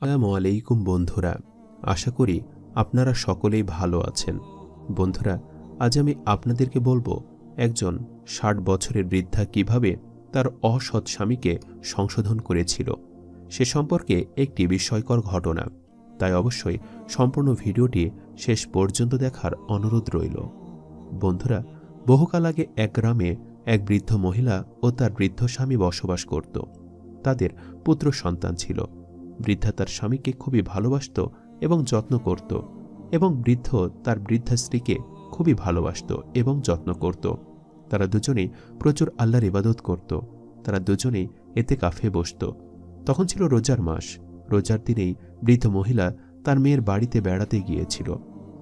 আসসালামু আলাইকুম বন্ধুরা, আশা করি আপনারা সকলেই ভালো আছেন। বন্ধুরা, আজ আমি আপনাদেরকে বলব একজন ষাট বছরের বৃদ্ধা কীভাবে তার অসৎ স্বামীকে সংশোধন করেছিল। সে সম্পর্কে একটি বিস্ময়কর ঘটনা। তাই অবশ্যই সম্পূর্ণ ভিডিওটি শেষ পর্যন্ত দেখার অনুরোধ রইল। বন্ধুরা, বহুকাল আগে এক গ্রামে এক বৃদ্ধ মহিলা ও তার বৃদ্ধ স্বামী বসবাস করত। তাদের পুত্র সন্তান ছিল। বৃদ্ধা তার স্বামীকে খুবই ভালোবাসত এবং যত্ন করত এবং বৃদ্ধ তার বৃদ্ধা স্ত্রীকে খুবই ভালোবাসত এবং যত্ন করত। তারা দুজনেই প্রচুর আল্লাহর ইবাদত করত। তারা দুজনেই এতে কাফে বসত। তখন ছিল রোজার মাস। রোজার দিনেই বৃদ্ধ মহিলা তার মেয়ের বাড়িতে বেড়াতে গিয়েছিল।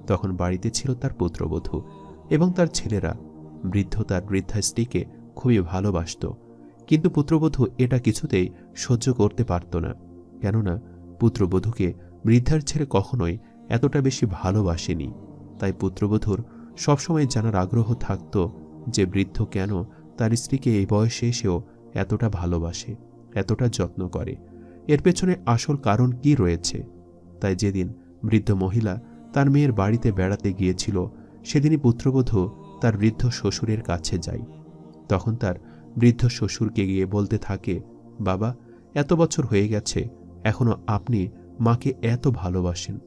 তখন বাড়িতে ছিল তার পুত্রবধূ এবং তার ছেলেরা। বৃদ্ধ তার বৃদ্ধা স্ত্রীকে খুবই ভালোবাসত। কিন্তু পুত্রবধূ এটা কিছুতেই সহ্য করতে পারত না। কেননা পুত্রবধূকে বৃদ্ধার ছেলে কখনোই এতটা বেশি ভালোবাসেনি। তাই পুত্রবধূর সবসময় জানার আগ্রহ থাকত যে বৃদ্ধ কেন তার স্ত্রীকে এই বয়সে এসেও এতটা ভালোবাসে, এতটা যত্ন করে। এর পেছনে আসল কারণ কি রয়েছে? তাই যেদিন বৃদ্ধ মহিলা তার মেয়ের বাড়িতে বেড়াতে গিয়েছিল, সেদিনই পুত্রবধূ তার বৃদ্ধ শ্বশুরের কাছে যায়। তখন তার বৃদ্ধ শ্বশুরকে গিয়ে বলতে থাকে, বাবা, এত বছর হয়ে গেছে এখনও আপনি মাকে এত ভালোবাসেন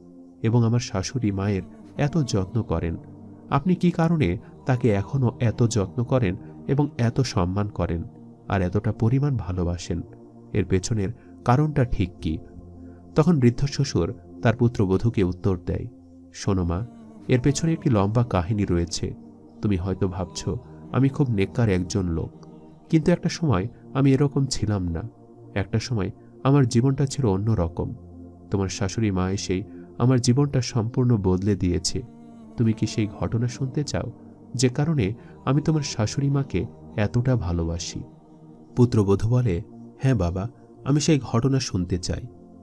এবং আমার শাশুড়ি মায়ের এত যত্ন করেন। আপনি কি কারণে তাকে এখনও এত যত্ন করেন এবং এত সম্মান করেন আর এতটা পরিমাণ ভালোবাসেন? এর পেছনের কারণটা ঠিক কি? তখন বৃদ্ধ শ্বশুর তার পুত্রবধূকে উত্তর দেয়, শোনো মা, এর পেছনে একটি লম্বা কাহিনী রয়েছে। তুমি হয়তো ভাবছ, আমি খুব নেককার একজন লোক। কিন্তু একটা সময় আমি এরকম ছিলাম না। একটা সময় আমার জীবনটা ছিল অন্য রকম। তোমার শাশুড়ি মা এসেই আমার জীবনটা সম্পূর্ণ বদলে দিয়েছে। তুমি কি সেই ঘটনা শুনতে চাও? যে কারণে আমি তোমার শাশুড়ি মাকে এতটা ভালোবাসি। পুত্রবধূ বলে হ্যাঁ বাবা, আমি সেই ঘটনা শুনতে চাই।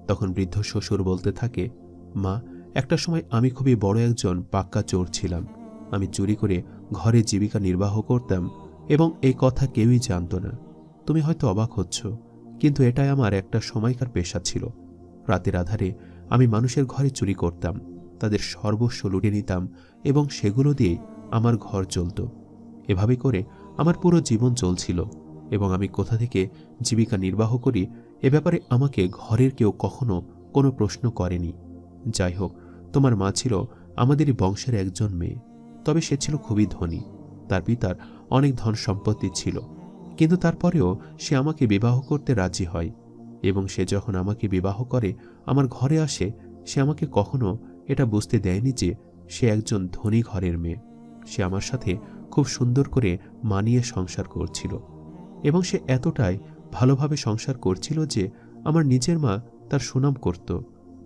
তখন বৃদ্ধ শ্বশুর বলতে থাকে, মা, একটা সময় আমি খুবই বড় একজন পাক্কা চোর ছিলাম। আমি চুরি করে ঘরে জীবিকা নির্বাহ করতাম এবং এই কথা কেউই জানত না। তুমি হয়তো অবাক হচ্ছ। কিন্তু এটাই আমার একটা সময়কার পেশা ছিল। রাতের আধারে আমি মানুষের ঘরে চুরি করতাম, তাদের সর্বস্ব লুটে নিতাম এবং সেগুলো দিয়ে আমার ঘর চলত। এভাবে করে আমার পুরো জীবন চলছিল এবং আমি কোথা থেকে জীবিকা নির্বাহ করি এ ব্যাপারে আমাকে ঘরের কেউ কখনো কোনো প্রশ্ন করেনি। যাই হোক, তোমার মা ছিল আমাদেরই বংশের একজন মেয়ে, তবে সে ছিল খুবই ধনী। তার পিতার অনেক ধন সম্পত্তি ছিল। কিন্তু তারপরেও সে আমাকে বিবাহ করতে রাজি হয় এবং সে যখন আমাকে বিবাহ করে, আমার ঘরে আসে, সে আমাকে কখনো এটা বুঝতে দেয়নি যে সে একজন ধনী ঘরের মেয়ে। সে আমার সাথে খুব সুন্দর করে মানিয়ে সংসার করছিল এবং সে এতটাই ভালোভাবে সংসার করছিল যে আমার নিজের মা তার সুনাম করত।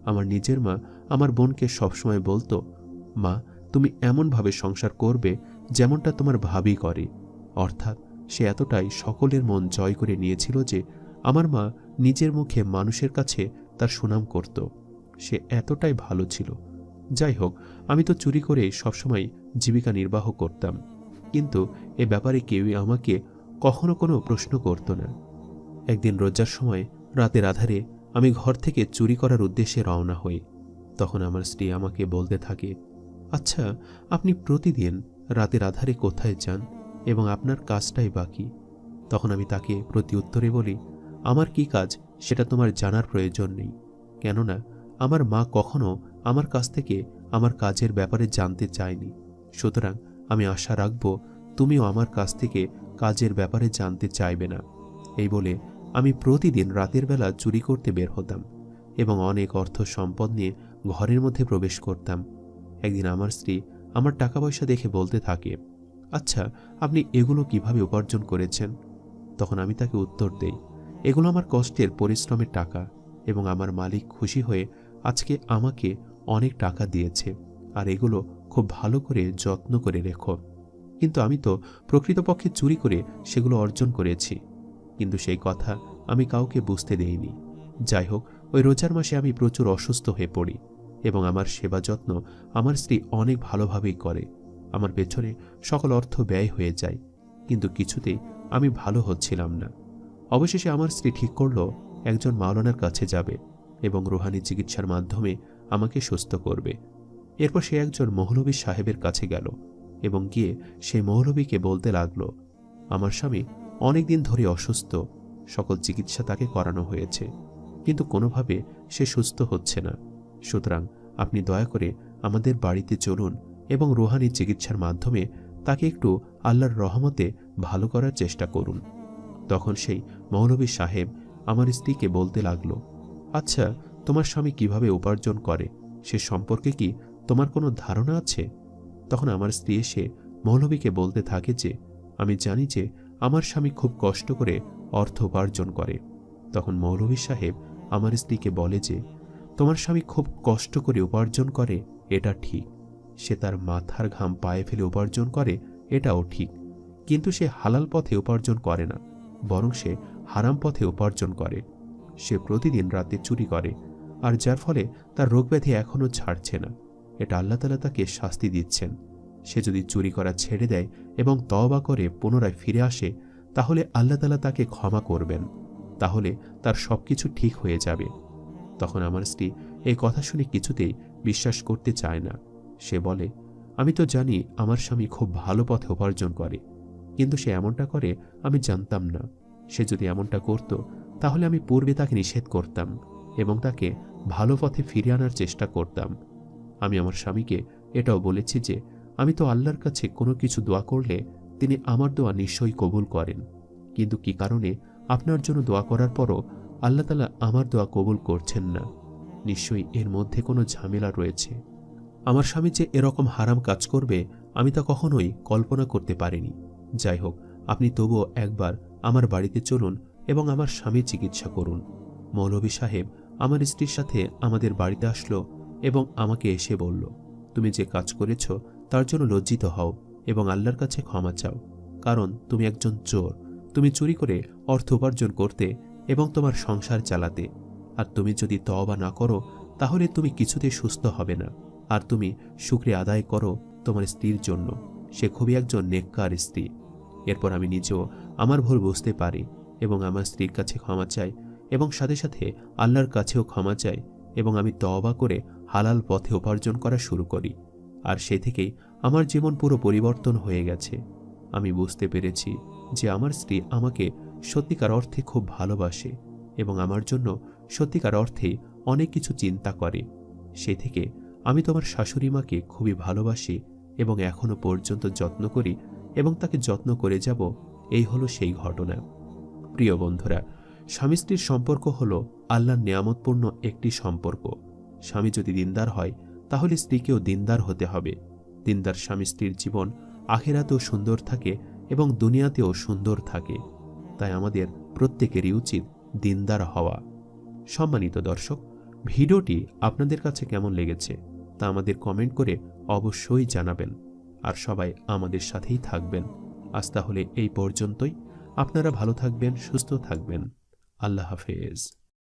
আমার নিজের মা আমার বোনকে সবসময় বলতো, মা, তুমি এমনভাবে সংসার করবে যেমনটা তোমার ভাবি করে। অর্থাৎ সে এতটাই সকলের মন জয় করে নিয়েছিল যে আমার মা নিজের মুখে মানুষের কাছে তার সুনাম করত। সে এতটাই ভালো ছিল। যাই হোক, আমি তো চুরি করে সবসময় জীবিকা নির্বাহ করতাম। কিন্তু এ ব্যাপারে কেউই আমাকে কখনো কোনো প্রশ্ন করত না। একদিন রোজার সময় রাতের আধারে আমি ঘর থেকে চুরি করার উদ্দেশ্যে রওনা হই। তখন আমার স্ত্রী আমাকে বলতে থাকে আচ্ছা আপনি প্রতিদিন রাতের আধারে কোথায় যান? এবং আপনার কাজটাই বাকি। তখন আমি তাকে প্রতি উত্তরে বলি, আমার কি কাজ? সেটা তোমার জানার প্রয়োজন নেই। কেননা, আমার মা কখনো আমার কাছ থেকে আমার কাজের ব্যাপারে জানতে চায়নি। সুতরাং আমি আশা রাখব, তুমিও আমার কাছ থেকে কাজের ব্যাপারে জানতে চাইবে না। এই বলে আমি প্রতিদিন রাতের বেলা চুরি করতে বের হতাম এবং অনেক অর্থ সম্পদ নিয়ে ঘরের মধ্যে প্রবেশ করতাম। একদিন আমার স্ত্রী আমার টাকা পয়সা দেখে বলতে থাকে আচ্ছা আপনি এগুলো কীভাবে উপার্জন করেছেন? তখন আমি তাকে উত্তর দেই, এগুলো আমার কষ্টের পরিশ্রমের টাকা এবং আমার মালিক খুশি হয়ে আজকে আমাকে অনেক টাকা দিয়েছে আর এগুলো খুব ভালো করে যত্ন করে রেখো। কিন্তু আমি তো প্রকৃতপক্ষে চুরি করে সেগুলো অর্জন করেছি, কিন্তু সেই কথা আমি কাউকে বুঝতে দেইনি। যাই হোক, ওই রোজার মাসে আমি প্রচুর অসুস্থ হয়ে পড়ি এবং আমার সেবা যত্ন আমার স্ত্রী অনেক ভালোভাবেই করে। আমার পেছনে সকল অর্থ ব্যয় হয়ে যায়, কিন্তু কিছুতেই আমি ভালো হচ্ছিলাম না। অবশেষে আমার স্ত্রী ঠিক করল, একজন মাওলানার কাছে যাবে এবং রুহানি চিকিৎসার মাধ্যমে আমাকে সুস্থ করবে। এরপর সে একজন মৌলবী সাহেবের কাছে গেল এবং গিয়ে সেই মৌলবীকে বলতে লাগল, আমার স্বামী অনেকদিন ধরে অসুস্থ, সকল চিকিৎসা তাকে করানো হয়েছে, কিন্তু কোনোভাবে সে সুস্থ হচ্ছে না। সুতরাং আপনি দয়া করে আমাদের বাড়িতে চলুন এবং রুহানি চিকিৎসার মাধ্যমে তাকে একটু আল্লাহর রহমতে ভালো করার চেষ্টা করুন। তখন সেই মৌলবী সাহেব আমার স্ত্রীকে বলতে লাগল আচ্ছা তোমার স্বামী কীভাবে উপার্জন করে? সে সম্পর্কে কি তোমার কোনো ধারণা আছে? তখন আমার স্ত্রী এসে মৌলবীকে বলতে থাকে যে, আমি জানি যে আমার স্বামী খুব কষ্ট করে অর্থ উপার্জন করে। তখন মৌলভী সাহেব আমার স্ত্রীকে বলে যে, তোমার স্বামী খুব কষ্ট করে উপার্জন করে, এটা ঠিক। সে তার মাথার ঘাম পায়ে ফেলে উপার্জন করে, এটাও ঠিক। কিন্তু সে হালাল পথে উপার্জন করে না, বরং সে হারাম পথে উপার্জন করে। সে প্রতিদিন রাতে চুরি করে, আর যার ফলে তার রোগব্যাধি এখনও ছাড়ছে না। এটা আল্লাহ তালা তাকে শাস্তি দিচ্ছেন। সে যদি চুরি করা ছেড়ে দেয় এবং তওবা করে পুনরায় ফিরে আসে, তাহলে আল্লাহ তালা তাকে ক্ষমা করবেন। তাহলে তার সব কিছু ঠিক হয়ে যাবে। তখন আমার স্ত্রী এই কথা শুনে কিছুতেই বিশ্বাস করতে চায় না। সে বলে, আমি তো জানি আমার স্বামী খুব ভালো পথে উপার্জন করে, কিন্তু সে এমনটা করে আমি জানতাম না। সে যদি এমনটা করত, তাহলে আমি পূর্বে তাকে নিষেধ করতাম এবং তাকে ভালো পথে ফিরে আনার চেষ্টা করতাম। আমি আমার স্বামীকে এটাও বলেছি যে, আমি তো আল্লাহর কাছে কোনো কিছু দোয়া করলে তিনি আমার দোয়া নিশ্চয়ই কবুল করেন। কিন্তু কি কারণে আপনার জন্য দোয়া করার পরও আল্লাহ তালা আমার দোয়া কবুল করছেন না? নিশ্চয়ই এর মধ্যে কোনো ঝামেলা রয়েছে। আমার স্বামী যে এরকম হারাম কাজ করবে, আমি তা কখনোই কল্পনা করতে পারিনি। যাই হোক আপনি তবুও একবার আমার বাড়িতে চলুন এবং আমার স্বামী চিকিৎসা করুন। মৌলভী সাহেব আমার স্ত্রীর সাথে আমাদের বাড়িতে আসলো এবং আমাকে এসে বলল, তুমি যে কাজ করেছ, তার জন্য লজ্জিত হও এবং আল্লাহর কাছে ক্ষমা চাও। কারণ তুমি একজন চোর। তুমি চুরি করে অর্থ উপার্জন করতে এবং তোমার সংসার চালাতে। আর তুমি যদি তওবা না করো, তাহলে তুমি কিছুতে সুস্থ হবে না। আর তুমি শুক্রিয়া আদায় করো তোমার স্ত্রীর জন্য। সে খুবই একজন নেককার স্ত্রী। এরপর আমি নিজেও আমার ভুল বুঝতে পারি এবং আমার স্ত্রীর কাছে ক্ষমা চাই এবং সাথে সাথে আল্লাহর কাছেও ক্ষমা চাই এবং আমি তওবা করে হালাল পথে উপার্জন করা শুরু করি। আর সে থেকেই আমার জীবন পুরো পরিবর্তন হয়ে গেছে। আমি বুঝতে পেরেছি যে আমার স্ত্রী আমাকে সত্যিকার অর্থে খুব ভালোবাসে এবং আমার জন্য সত্যিকার অর্থে অনেক কিছু চিন্তা করে। সে থেকে আমি তোমার শাশুড়ি মাকে খুবই ভালোবাসি এবং এখনও পর্যন্ত যত্ন করি এবং তাকে যত্ন করে যাব, এই হলো সেই ঘটনা। প্রিয় বন্ধুরা, স্বামী স্ত্রীর সম্পর্ক হলো আল্লাহর নিয়ামতপূর্ণ একটি সম্পর্ক। স্বামী যদি দিনদার হয়, তাহলে স্ত্রীকেও দিনদার হতে হবে। দিনদার স্বামী স্ত্রীর জীবন আখেরাতেও সুন্দর থাকে এবং দুনিয়াতেও সুন্দর থাকে। তাই আমাদের প্রত্যেকেরই উচিত দিনদার হওয়া। সম্মানিত দর্শক, ভিডিওটি আপনাদের কাছে কেমন লেগেছে? তা আমাদের কমেন্ট করে অবশ্যই জানাবেন। আর সবাই আমাদের সাথেই থাকবেন। আজ তাহলে এই পর্যন্তই। আপনারা ভালো থাকবেন, সুস্থ থাকবেন। আল্লাহ হাফেজ।